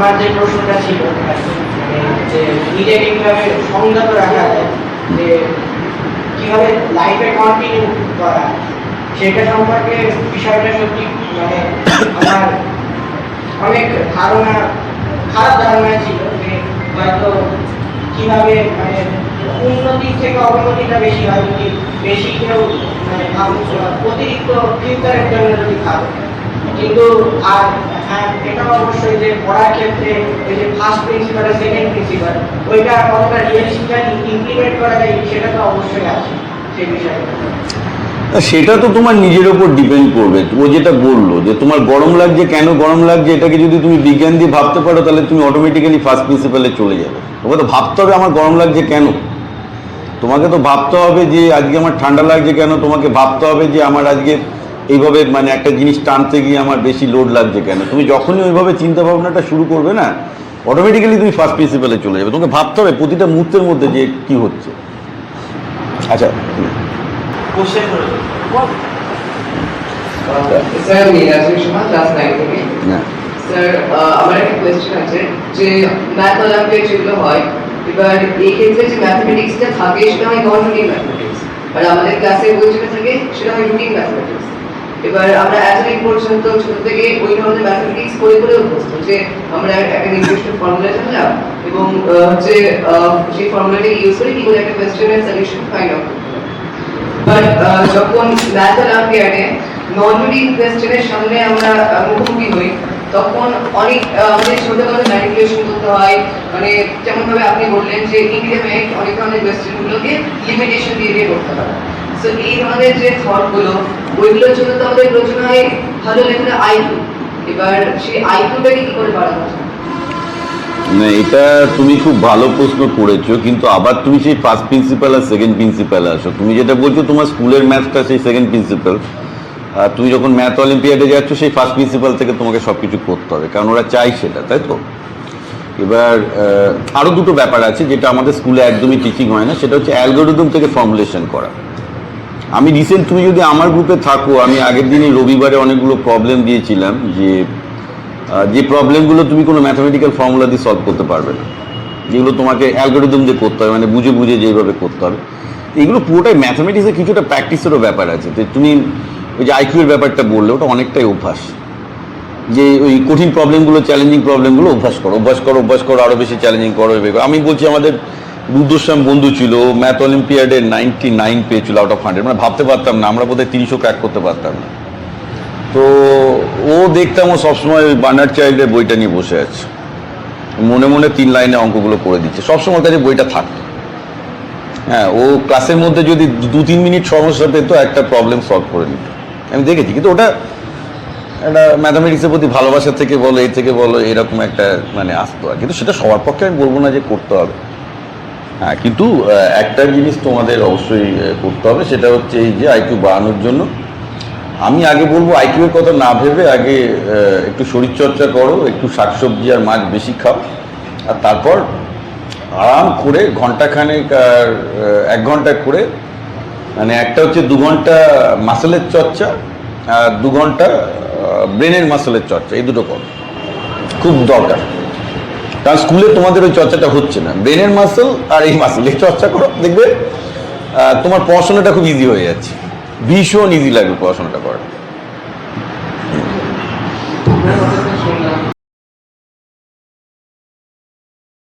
আমার যে প্রশ্নটা ছিল, যে সংযত রাখা যায়, যে লাইফে কন্টিনিউ করা সেটা সম্পর্কে বিষয়টা সত্যি মানে আমার অনেক ধারণা, খারাপ ধারণা ছিল যে হয়তো কীভাবে মানে উন্নতির থেকে অবনতিটা বেশি হয় যদি বেশি কেউ মানে অতিরিক্ত ফিউচারের জন্য যদি কিন্তু আর এটাও অবশ্যই যে পড়ার ক্ষেত্রে যে ফার্স্ট প্রিন্সিপাল আর সেকেন্ড প্রিন্সিপাল ওইটা কতটা ইমপ্লিমেন্ট করা যায়, সেটা তো অবশ্যই আছে সেই সেটা তো তোমার নিজের ওপর ডিপেন্ড করবে। ও যেটা বলল, যে তোমার গরম লাগছে, কেন গরম লাগছে, এটাকে যদি তুমি বিজ্ঞান দিয়ে ভাবতে পারো, তাহলে তুমি অটোমেটিক্যালি ফার্স্ট প্রিন্সিপালে চলে যাবে। তোমাকে তো ভাবতে হবে আমার গরম লাগছে কেন? তোমাকে তো ভাবতে হবে যে আজকে আমার ঠান্ডা লাগছে কেন? তোমাকে ভাবতে হবে যে আমার আজকে এইভাবে মানে একটা জিনিস টানতে গিয়ে আমার বেশি লোড লাগছে কেন? তুমি যখনই ওইভাবে চিন্তা ভাবনাটা শুরু করবে না অটোমেটিক্যালি তুমি ফার্স্ট প্রিন্সিপালে চলে যাবে। তোমাকে ভাবতে হবে প্রতিটা মুহূর্তের মধ্যে যে কি হচ্ছে। আচ্ছা question sir Mirajul Sharma class nine থেকে। স্যার আমার একটা কোয়েশ্চেন আছে যে ম্যাথ অলিম্পিয়াড যেগুলো হয় এবার এই ক্ষেত্রে যে ম্যাথমেটিক্সটা থাকে সেটা হয় নন রুটিন ম্যাথমেটিক্স আর আমাদের ক্লাসে বই যেটা থাকে সেটা হয় রুটিন ম্যাথমেটিক্স এবার আমরা এতদিন পর্যন্ত ছোট থেকে ওই ধরনের ম্যাথমেটিক্স করে করে অভ্যস্ত যে আমরা একটা নির্দিষ্ট ফর্মুলা জানলাম এবং হচ্ছে সেই ফর্মুলাটাকে ইউজ করে কি করে একটা কোয়েশ্চেনের সলিউশন ফাইন্ড আউট বাট যখন ম্যাথ অলিম্পিয়াডে নন রুটিন কোয়েশ্চেনের সামনে আমরা মুখোমুখি হই, তখন অনেক আমাদের ছোটখাটো ম্যানিপুলেশন করতে হয়। মানে যেমন ভাবে আপনি বললেন যে ইনক্রিমেন্ট অনেক ধরনের কোয়েশ্চেনগুলোকে লিমিটেশন দিয়ে দিয়ে করতে হয়। সো এই ধরনের যে থটগুলো ওইগুলোর জন্য তো আমাদের প্রয়োজন হয় ভালো লেখার আইকিউ এবার সেই আইকিউটাকে কি করে বাড়ানো যায়? না, এটা তুমি খুব ভালো প্রশ্ন করেছ, কিন্তু আবার তুমি সেই ফার্স্ট প্রিন্সিপাল আর সেকেন্ড প্রিন্সিপাল আসো। তুমি যেটা বলছো, তোমার স্কুলের ম্যাথটা সেই সেকেন্ড প্রিন্সিপাল আর তুমি যখন ম্যাথ অলিম্পিয়াডে যাচ্ছ, সেই ফার্স্ট প্রিন্সিপাল থেকে তোমাকে সব কিছু করতে হবে, কারণ ওরা চাই সেটা, তাই তো? এবার আরও দুটো ব্যাপার আছে, যেটা আমাদের স্কুলে একদমই টিচিং হয় না, সেটা হচ্ছে অ্যালগোরিদম থেকে ফর্মুলেশন করা। আমি রিসেন্ট তুমি যদি আমার গ্রুপে থাকো, আমি আগের দিনে রবিবারে অনেকগুলো প্রবলেম দিয়েছিলাম যে যে প্রবলেমগুলো তুমি কোনো ম্যাথামেটিক্যাল ফর্মুলা দিয়ে সলভ করতে পারবে না। যেগুলো তোমাকে অ্যালগোরিদম দিয়ে করতে হবে মানে বুঝে বুঝে যেভাবে করতে হবে। এগুলো পুরোটাই ম্যাথামেটিক্সের কিছুটা প্র্যাকটিসেরও ব্যাপার আছে। তো তুমি ওই যে আইকিউর ব্যাপারটা বললে, ওটা অনেকটাই অভ্যাস। যে ওই কঠিন প্রবলেমগুলো চ্যালেঞ্জিং প্রবলেমগুলো অভ্যাস করো অভ্যাস করো অভ্যাস করো আরও বেশি চ্যালেঞ্জিং করো। আমি বলছি আমাদের রুদ্রশ্যাম বন্ধু ছিল ম্যাথ অলিম্পিয়াডে নাইনটি নাইন পেয়েছিল আউট অফ হান্ড্রেড মানে ভাবতে পারতাম না, আমরা বোধহয় তিনশো ক্র্যাক করতে পারতাম না। তো ও দেখতাম ও সবসময় ওই বার্নার চাইল্ডের বইটা নিয়ে বসে আছে। মনে মনে তিন লাইনে অঙ্কগুলো করে দিচ্ছে। সবসময় কাছে বইটা থাকতো। হ্যাঁ ও ক্লাসের মধ্যে যদি দু তিন মিনিট সমস্যা পেতো একটা প্রবলেম সলভ করে নিত। আমি দেখেছি, কিন্তু ওটা একটা ম্যাথামেটিক্সের প্রতি ভালোবাসা থেকে বলো এই থেকে বলো, এরকম একটা মানে আসতো। আর কিন্তু সেটা সবার পক্ষে আমি বলব না যে করতে হবে। হ্যাঁ কিন্তু একটা জিনিস তোমাদের অবশ্যই করতে হবে, সেটা হচ্ছে এই যে আইকিউ বাড়ানোর জন্য। আমি আগে বলব আইকিউ এর কথা না ভেবে আগে একটু শরীরচর্চা করো, একটু শাকসবজি আর মাছ বেশি খাও, আর তারপর আরাম করে ঘন্টাখানেক আর এক ঘণ্টা করে মানে একটা হচ্ছে দু ঘণ্টা মাসেলের চর্চা, আর দু ঘণ্টা ব্রেনের মাসেলের চর্চা, এই দুটো করো। খুব দরকার। কারণ স্কুলে তোমাদের ওই চর্চাটা হচ্ছে না। ব্রেনের মাসেল আর এই মাসেল এই চর্চা করো, দেখবে তোমার পড়াশোনাটা খুব ইজি হয়ে যাচ্ছে। ভীষণ ইজি লাগবে পড়াশোনাটা করা